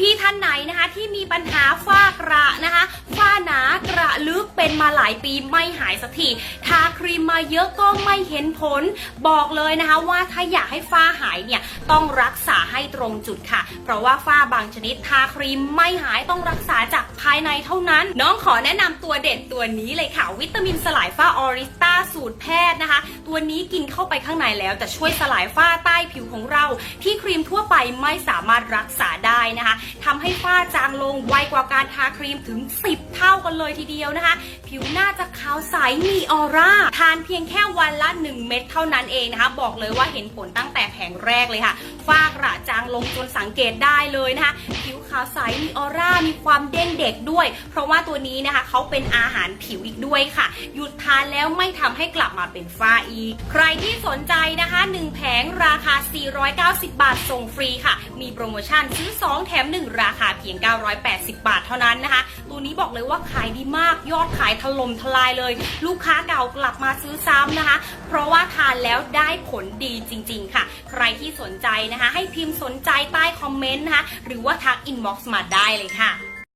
พี่ท่านไหนนะคะ ที่มีปัญหาฝ้ากระนะคะ ฝ้าหนากระลึกเป็นมาหลายปีไม่หายสักทีทาครีมมาเยอะก็ไม่เห็นผล บอกเลยนะคะว่าถ้าอยากให้ฝ้าหายเนี่ยต้องรักษาให้ตรงจุดค่ะ เพราะว่าฝ้าบางชนิดทาครีมไม่หายต้องรักษาจากภายในเท่านั้น น้องขอแนะนำตัวเด็ดตัวนี้เลยค่ะ วิตามินสลายฝ้าออริสตาสูตรแพทย์นะคะ ตัวนี้กินเข้าไปข้างในแล้วจะช่วยสลายฝ้าใต้ผิวของเรา ที่ครีมทั่วไปไม่สามารถรักษาได้นะคะทำให้ฝ้าจางลงไวกว่าการทาครีมถึง 10เท่ากันเลยทีเดียวนะคะ ผิวหน้าจะขาวใสมีออร่า ทานเพียงแค่วันละ 1 เม็ดเท่านั้นเองนะคะ บอกเลยว่าเห็นผลตั้งแต่แผงแรกเลยค่ะฝ้ากระจางลงจนสังเกตได้เลยนะคะ ผิวขาวใสมีออร่ามีความเด้งเด็กด้วย เพราะว่าตัวนี้นะคะเขาเป็นอาหารผิวอีกด้วยค่ะ หยุดทานแล้วไม่ทำให้กลับมาเป็นฝ้าอีก ใครที่สนใจนะคะ 1 แผงราคา 490 บาทส่งฟรีค่ะ มีโปรโมชั่นซื้อ 2 แถม 1 ราคาเพียง 980 บาทเท่านั้นนะคะ ตัวนี้บอกเลยเลยว่าขายดีมากยอดขายถล่มทลายเลย ลูกค้าเก่ากลับมาซื้อซ้ำนะคะ เพราะว่าทานแล้วได้ผลดีจริง ๆ ค่ะ ใครที่สนใจนะคะ ให้พิมพ์สนใจใต้คอมเมนต์นะคะ หรือว่าทักอินบ็อกซ์มาได้เลยค่ะ